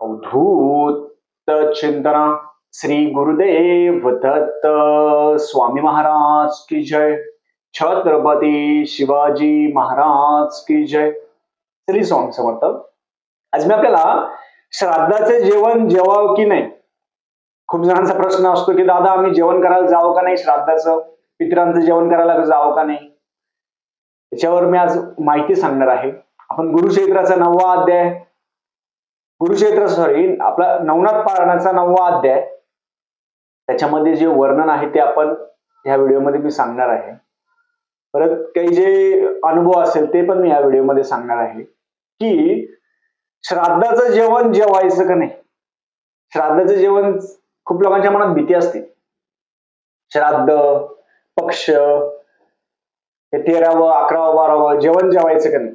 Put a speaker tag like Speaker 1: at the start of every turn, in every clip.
Speaker 1: अवधूत चिंतना श्री गुरुदेव दत्त स्वामी महाराज की जय। छत्रपती शिवाजी महाराज की जय। श्री स्वामी समर्थ। आज मी आपल्याला श्राद्धाचे जेवण जेवावं की नाही? खूप जणांचा प्रश्न असतो की दादा आम्ही जेवण करायला जावं का नाही? श्राद्धाचं पितरांचं जेवण करायला जावं का नाही? त्याच्यावर मी आज माहिती सांगणार आहे. आपण गुरुक्षेत्राचा नववा अध्याय गुरुक्षेत्र सॉरी आपला नवनाथ पारणाचा नववा अध्याय. त्याच्यामध्ये जे वर्णन आहे ते आपण ह्या व्हिडिओमध्ये मी सांगणार आहे. परत काही जे अनुभव असेल ते पण मी या व्हिडिओमध्ये सांगणार आहे. की श्राद्धाचं जेवण जेवायचं का नाही? श्राद्धाचं जेवण खूप लोकांच्या मनात भीती असते. श्राद्ध पक्ष हे तेरावं अकरावं बारावं जेवण जेवायचं का नाही?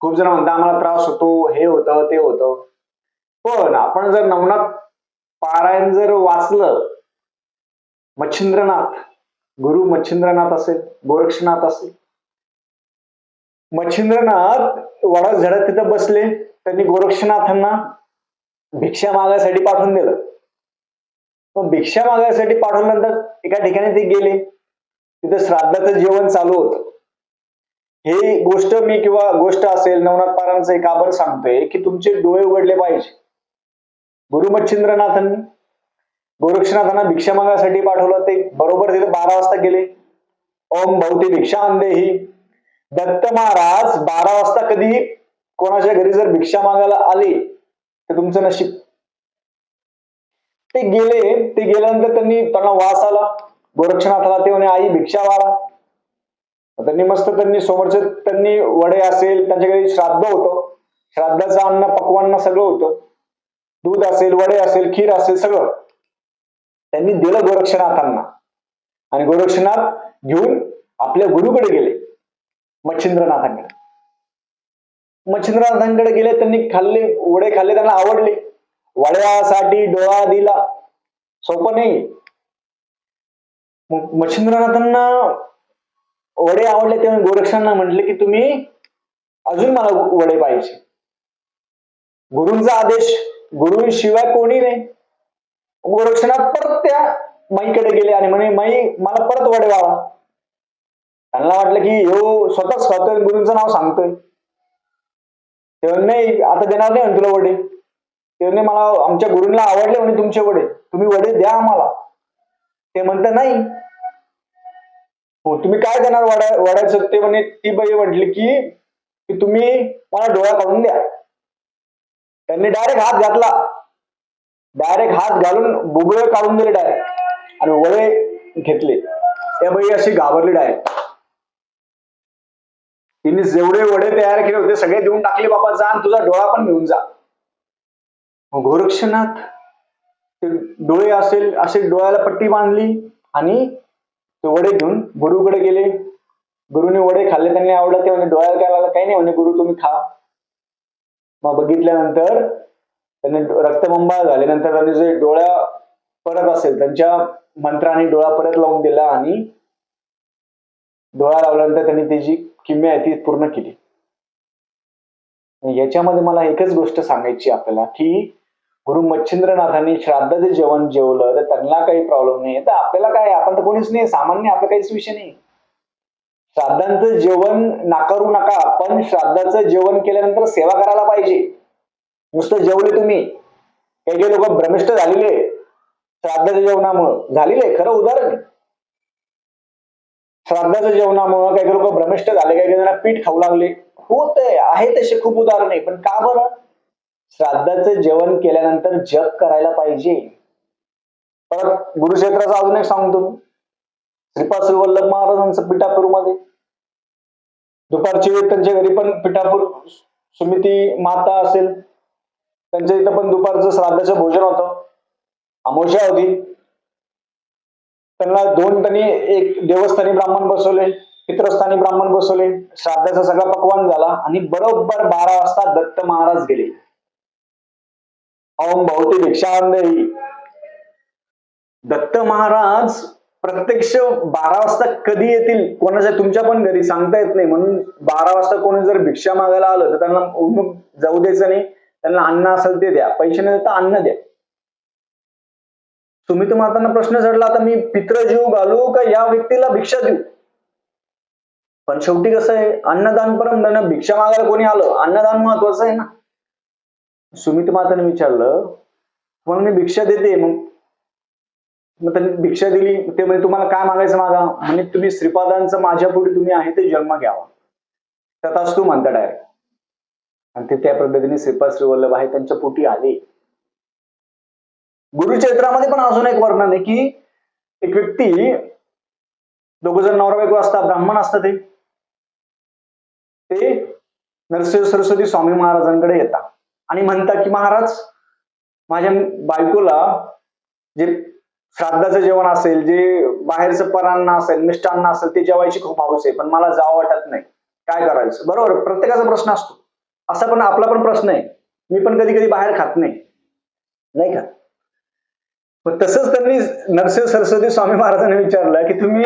Speaker 1: खूप जण म्हणतात आम्हाला त्रास होतो हे होतं ते होतं. पण आपण जर नवनाथ पारायण जर वाचलं मच्छिंद्रनाथ गुरु मच्छिंद्रनाथ असेल गोरक्षनाथ असेल मच्छिंद्रनाथ वडा झडत तिथं बसले त्यांनी गोरक्षनाथांना भिक्षा मागायसाठी पाठवून दिलं. मग भिक्षा मागायसाठी पाठवल्यानंतर एका ठिकाणी ते गेले. तिथं श्राद्धाचं जेवण चालू होतं. हे गोष्ट मी किंवा गोष्ट असेल नवनाथ पारांचं का बरं सांगतोय की तुमचे डोळे उघडले पाहिजे. गुरुमच्छिंद्रनाथांनी गोरक्षनाथांना भिक्षा मागासाठी पाठवलं. ते बरोबर तिथे बारा वाजता गेले. ओम भवती भिक्षा अंदेही. दत्त महाराज बारा वाजता कधी कोणाच्या घरी जर भिक्षा मागायला आले तर तुमचं नशीब. ते गेले. ते गेल्यानंतर त्यांनी त्यांना वास आला. गोरक्षनाथाला ते म्हणे आई भिक्षा वारा त्यांनी मस्त त्यांनी समोरचे त्यांनी वडे असेल त्यांच्या घरी श्राद्ध होतं. श्राद्धाचं अन्न पकवान सगळं होतं. दूध असेल वडे असेल खीर असेल सगळं. त्यांनी दिलं गोरक्षनाथांना. आणि गोरक्षनाथ घेऊन आपल्या गुरुकडे गेले मच्छिंद्रनाथांकडे. मच्छिंद्रनाथांकडे गेले त्यांनी खाल्ले वडे खाल्ले त्यांना आवडले. वड्यासाठी डोळा दिला. सोपं नाही. मच्छिंद्रनाथांना वडे आवडले तेव्हा गोरक्षांना म्हटले की तुम्ही अजून मला वडे पाहिजे. गुरूंचा आदेश गुरुंशिवाय कोणी नाही गोरक्षनाथ परत त्या माईकडे गेले आणि म्हणे माई मला परत वडे त्यांना वाटलं की हो स्वतःच खातोय गुरुंचं नाव सांगतोय. तेव्हा नाही आता देणार नाही म्हणे तुला वडे. तेव्हा मला आमच्या गुरुंना आवडले म्हणे तुमचे वडे. तुम्ही वडे द्या आम्हाला. ते म्हणत नाही. हो तुम्ही काय देणार वडा वड्याचं? ते म्हणे ती बाई म्हटली की की तुम्ही मला डोळा काढून द्या. त्यांनी डायरेक्ट हात घातला. डायरेक्ट हात घालून बुबळे काढून दिले डायरेक्ट आणि वडे घेतले. त्या बाई अशी घाबरली डायरेक्ट तिने जेवढे वडे तयार केले होते सगळे देऊन टाकले बाबा जा आणि तुझा डोळा पण घेऊन जा. गोरक्षनाथ ते डोळे असेल असे डोळ्याला पट्टी बांधली आणि ते वडे घेऊन गुरुकडे गेले. गुरुने वडे खाल्ले त्यांनी आवडलं ते म्हणजे डोळ्याला काय लागला? काही नाही म्हणे गुरु तुम्ही खा. मग बघितल्यानंतर त्यांनी रक्तबंबाळ झाल्यानंतर त्यांनी जे डोळ्या परत असेल त्यांच्या मंत्राने डोळा परत लावून दिला आणि डोळा लावल्यानंतर त्यांनी ती जी किमया आहे ती पूर्ण केली. याच्यामध्ये मला एकच गोष्ट सांगायची आपल्याला की गुरु मच्छिंद्रनाथांनी श्राद्धाचे जेवण जेवलं तर त्यांना काही प्रॉब्लेम नाही तर आपल्याला काय आपण तर कोणीच नाही सामान्य आपला काहीच विषय नाही. श्राद्धांचं जेवण नाकारू नका पण श्राद्धाचं जेवण केल्यानंतर सेवा करायला पाहिजे. नुसतं जेवले तुम्ही. काही काही लोक भ्रमिष्ट झालेले श्राद्धाच्या जेवणामुळं. झालेले खरं उदाहरण. श्राद्धाच्या जेवणामुळं काही काही लोक भ्रमिष्ट झाले काही काही जण पीठ खाऊ लागले. होत आहे तसे खूप उदाहरण आहे पण का बरं? श्राद्धाचं जेवण केल्यानंतर जप करायला पाहिजे. परत गुरुक्षेत्राचं अजून एक सांगतो. मी श्रीपाद श्रीवल्लभ महाराजांचं पिठापूरमध्ये. दुपारची वेळ त्यांच्या घरी पण पिठापूर सुमिती माता असेल. त्यांच्या इथं पण दुपारचं श्राद्धाचं भोजन होतं. अमोशा होती. त्यांना दोन त्यांनी एक देवस्थानी ब्राह्मण बसवले पित्रस्थानी ब्राह्मण बसवले. श्राद्धाचा सगळा पकवान झाला आणि बरोबर बारा वाजता दत्त महाराज गेले. ओम भौती भिक्षांदेही दत्त महाराज प्रत्यक्ष बारा वाजता कधी येतील? कोणाच्या तुमच्या पण घरी सांगता येत नाही. म्हणून बारा वाजता कोणी जर भिक्षा मागायला आलं तर त्यांना उमूक जाऊ द्यायचं नाही. त्यांना अन्न असेल ते द्या. पैसे नाही देता अन्न द्या. सुमित मातांना प्रश्न चढला आता मी पित्र जीव घालू का या व्यक्तीला भिक्षा देऊ? पण शेवटी कसं आहे अन्नदान परम धन भिक्षा मागायला कोणी आलं? अन्नदान महत्वाचं आहे ना. सुमित माताने विचारलं मग मी भिक्षा देते मग मग त्यांनी भिक्षा दिली ते म्हणजे तुम्हाला काय मागायचं मागा? म्हणजे तुम्ही श्रीपादांचं माझ्या पुढे तुम्ही आहे ते जन्म घ्यावा. तथाच तू म्हणता डायरेक्ट आणि ते त्या पद्धतीने श्रीपाद श्रीवल्लभ आहे त्यांच्या पोटी आले. गुरुचरित्रामध्ये पण अजून एक वर्णन आहे की एक व्यक्ती दोघ जण नवरा बायको असतात ब्राह्मण असतात ते ते नरसिंह सरस्वती स्वामी महाराजांकडे येतात. आणि म्हणतात की महाराज माझ्या बायकोला जे श्राद्धाचं जेवण असेल जे बाहेरचं परान्न असेल मिष्टान्न असेल ते जेवायची खूप हौस आहे. पण मला जावं वाटत नाही. काय करायचं? बरोबर प्रत्येकाचा प्रश्न असतो. असा पण आपला पण प्रश्न आहे. मी पण कधी कधी बाहेर खात नाही. नाही का मग तसंच त्यांनी नरसिंह सरस्वती स्वामी महाराजांनी विचारलं की तुम्ही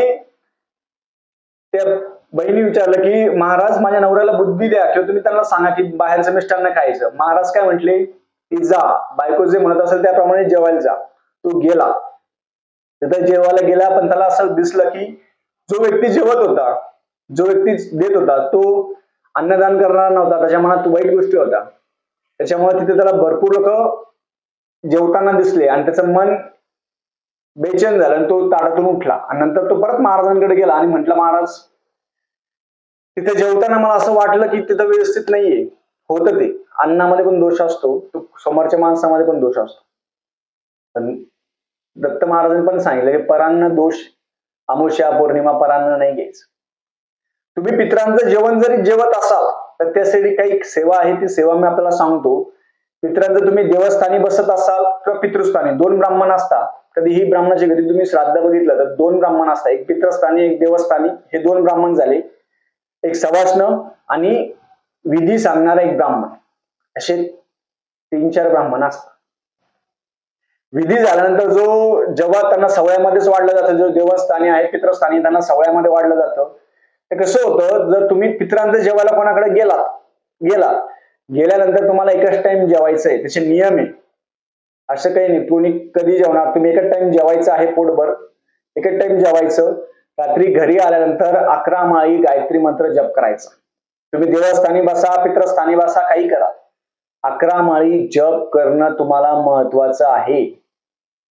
Speaker 1: त्या बहिणी विचारलं की महाराज माझ्या नवऱ्याला बुद्धी द्या किंवा तुम्ही त्यांना सांगा की बाहेरचं मिष्टान्न खायचं. महाराज काय म्हटले? की जा. बायको जे म्हणत असेल त्याप्रमाणे जेवायला जा. तो गेला. तिथं जेवायला गेला पण त्याला असं दिसलं की जो व्यक्ती जेवत होता जो व्यक्ती देत होता तो अन्नदान करणार नव्हता. त्याच्या मनात वाईट गोष्टी होता त्याच्यामुळे तिथे त्याला भरपूर लोक जेवताना दिसले आणि त्याचं मन बेचैन झालं आणि तो ताडातून उठला. आणि नंतर तो परत महाराजांकडे गेला आणि म्हटलं महाराज तिथे जेवताना मला असं वाटलं की तिथं व्यवस्थित नाहीये. होतं ते. अन्नामध्ये पण दोष असतो. तो समोरच्या माणसामध्ये पण दोष असतो. दत्त महाराजांनी पण सांगितलं की परान्न दोष अमुष्या पौर्णिमा परान्न नाही घ्यायचं. तुम्ही पित्रांचं जेवण जरी जेवत असाल तर त्यासाठी काही सेवा आहे ती सेवा मी आपल्याला सांगतो. पित्रांचं तुम्ही देवस्थानी बसत असाल किंवा पितृस्थानी दोन ब्राह्मण असता कधीही ब्राह्मणाच्या घरी तुम्ही श्राद्ध बघितलं तर दोन ब्राह्मण असतात. एक पित्रस्थानी एक देवस्थानी हे दोन ब्राह्मण झाले. एक सवाष्ण आणि विधी सांगणारा एक ब्राह्मण. असे तीन चार ब्राह्मण असतात. विधी झाल्यानंतर जो जेव्हा त्यांना सवळ्यामध्येच वाढलं जातं जो देवस्थानी आहे पित्रस्थानी त्यांना सवळ्यामध्ये वाढलं जातं. ते कसं होतं जर तुम्ही पित्रांचं जेवायला कोणाकडे गेला गेला गेल्यानंतर तुम्हाला एकच टाइम जेवायचं आहे त्याचे नियम आहे. असं काही नाही कोणी कधी जेवणार तुम्ही एकच टाइम जेवायचं आहे पोटभर. एकच टाइम जेवायचं रात्री घरी आल्यानंतर अकरा माळी गायत्री मंत्र जप करायचा. तुम्ही देवस्थानी बसा पित्रस्थानी बसा काही करा. अकरा माळी जप करणं तुम्हाला महत्वाचं आहे.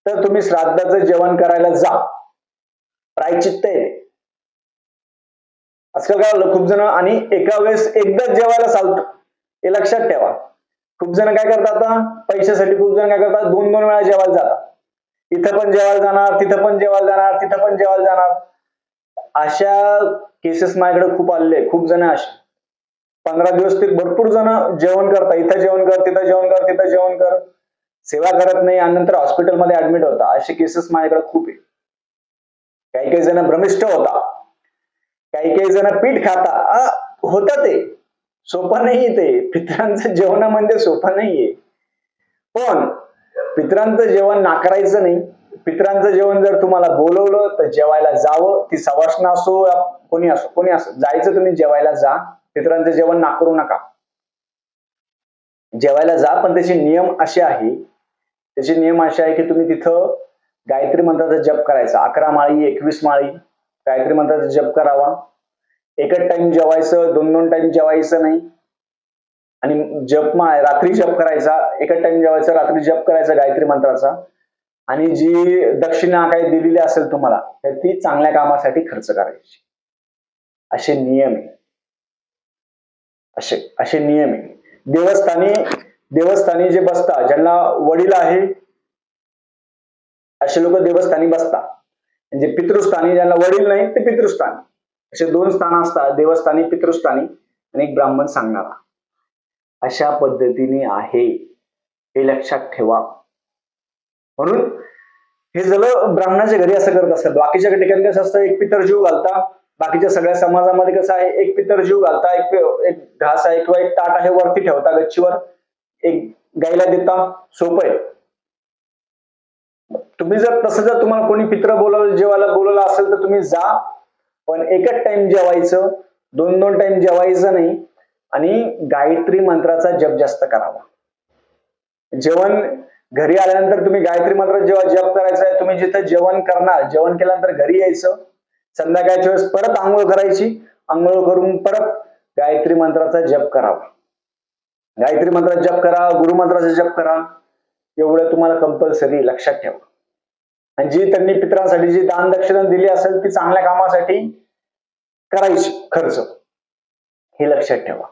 Speaker 1: तर तुम्ही श्राद्धाचं जेवण करायला जा. प्रायचित्त आहे. असं काय खूप जण आणि एका वेळेस एकदाच जेवायला चालतं. हे लक्षात ठेवा. खूप जण काय करतात आता? पैशासाठी खूप जण काय करतात? दोन दोन वेळा जेवायला जातात. इथं पण जेवायला जाणार तिथं पण जेवायला जाणार तिथं पण जेवायला जाणार. अशा केसेस माझ्याकडे खूप आलेले खूप जण असे. पंधरा दिवस ते भरपूर जण जेवण करतात इथं जेवण कर तिथं जेवण कर तिथं जेवण कर. सेवा करत नाही आणि नंतर हॉस्पिटलमध्ये ऍडमिट होता. असे केसेस माझ्याकडे खूप आहे काही काही जण भ्रमिष्ठ होता. काही काही जण पीठ खाता. होतं ते. सोपं नाहीये ते. पित्रांचं जेवण म्हणजे सोपं नाहीये. पण पित्रांचं जेवण नाकारायचं नाही. पित्रांचं जेवण जर तुम्हाला बोलवलं तर जेवायला जावं. ती सवासना असो या कोणी असो कोणी असो. जायचं तुम्ही जेवायला जा. पित्रांचं जेवण नाकारू नका. जेवायला जा पण त्याचे नियम असे आहे त्याचे नियम असे आहे की तुम्ही तिथं गायत्री मंत्राचा जप करायचा. अकरा माळी एकवीस माळी गायत्री मंत्राचा जप करावा. एकच टाइम जेवायचं दोन दोन टाइम जेवायचं नाही. आणि जप मा रात्री जप करायचा. एकच टाइम जेवायचा रात्री जप करायचा गायत्री मंत्राचा. आणि जी दक्षिणा काही दिलेली असेल तुम्हाला तर ती चांगल्या कामासाठी खर्च करायची. असे नियम आहे. असे असे नियम आहे. देवस्थानी देवस्थानी जे बसता ज्यांना वडील आहे असे लोक देवस्थानी बसतात. म्हणजे पितृस्थानी ज्यांना वडील नाही ते पितृस्थानी. असे दोन स्थान असतात देवस्थानी पितृस्थानी आणि एक ब्राह्मण सांगणारा. अशा पद्धतीने आहे. हे लक्षात ठेवा. म्हणून हे झालं ब्राह्मणाच्या घरी असं करत असतात बाकीच्या ठिकाणी कसं असतं एक पितर जीव घालता बाकीच्या सगळ्या समाजामध्ये कसं आहे एक पितर जीव घालता एक एक घास आहे किंवा एक ताट आहे वरती ठेवता गच्चीवर. एक गाईला देता सोपं आहे. तुम्ही जर तसं जर तुम्हाला कोणी पित्र बोलवलं जेवायला बोलवलं असेल तर तुम्ही जा. पण एकच टाइम जेवायचं दोन दोन टाइम जेवायचं नाही. आणि गायत्री मंत्राचा जप जास्त करावा. जेवण घरी आल्यानंतर तुम्ही गायत्री मंत्र जेव्हा जप करायचा आहे तुम्ही जिथं जेवण करणार जेवण केल्यानंतर घरी यायचं. संध्याकाळच्या वेळेस परत आंघोळ करायची. आंघोळ करून परत गायत्री मंत्राचा जप करावा. गायत्री मंत्राचा जप करा गुरुमंत्राचा जप करा. एवढं तुम्हाला कंपल्सरी लक्षात ठेवा. आणि जी त्यांनी पित्रांसाठी जी दान दक्षिणा दिली असेल ती चांगल्या कामासाठी करायची खर्च. हे लक्षात ठेवा.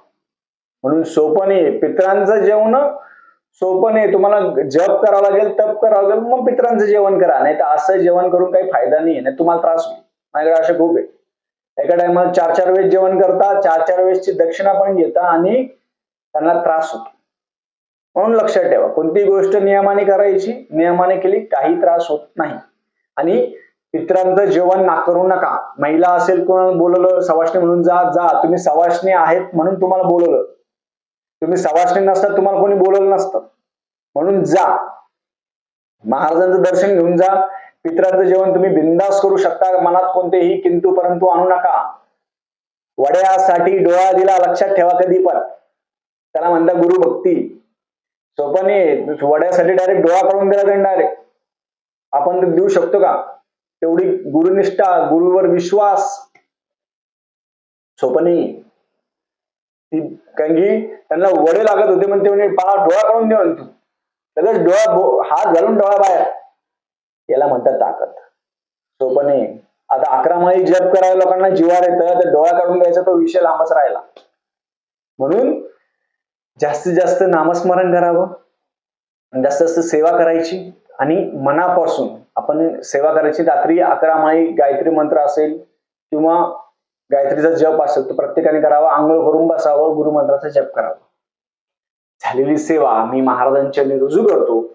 Speaker 1: म्हणून सोपने नाही पितरांचं जेवण सोपं आहे तुम्हाला जप करावं लागेल तप करावं लागेल मग पितरांचं जेवण करा. नाही तर असं जेवण करून काही फायदा नाही नाही तुम्हाला त्रास होईल. माझ्याकडे असे खूप आहे. एका टायमाला चार चार वेळेस जेवण करता चार चार वेळेसची दक्षिणा पण घेता आणि त्यांना त्रास होतो. म्हणून लक्षात ठेवा कोणती गोष्ट नियमाने करायची नियमाने केली काही त्रास होत नाही. आणि इतरांचं जेवण नाकारू नका. महिला असेल कोण बोलवलं सवासणी म्हणून जा जा. तुम्ही सवासणी आहेत म्हणून तुम्हाला बोलवलं. तुम्ही सवासणी नसतात तुम्हाला कोणी बोलवलं नसतं. म्हणून जा. महाराजांचं दर्शन घेऊन जा. पित्रांचं जेवण तुम्ही बिंदास करू शकता मनात कोणतेही किंतू परंतु आणू नका. वड्यासाठी डोळा दिला लक्षात ठेवा कधी पण. त्याला म्हणता गुरु भक्ती. सोपने वड्यासाठी डायरेक्ट डोळा काढून दिला त्यांनी डायरेक्ट आपण ते देऊ शकतो का? तेवढी गुरुनिष्ठा गुरुवर विश्वास. सोपं नाही. ती कारण की त्यांना वडे लागत होते पण ते म्हणे मला डोळा काढून देऊन तू लगेच डोळा हात घालून डोळा बाहेर. याला म्हणतात ताकद. सोपं नाही. आता अकरा माळी जप करायला लोकांना जीवार येतं तर डोळा काढून द्यायचा तो विषय लांबच राहिला. म्हणून जास्तीत जास्त नामस्मरण करावं जास्त जास्त सेवा करायची आणि मनापासून आपण सेवा करायची. रात्री अकरा माई गायत्री मंत्र असेल किंवा गायत्रीचा जप असेल तो प्रत्येकाने करावा. आंघोळ करून बसावं गुरुमंत्राचा जप करावा. झालेली सेवा मी महाराजांच्या रुजू करतो.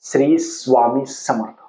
Speaker 1: श्री स्वामी समर्थ.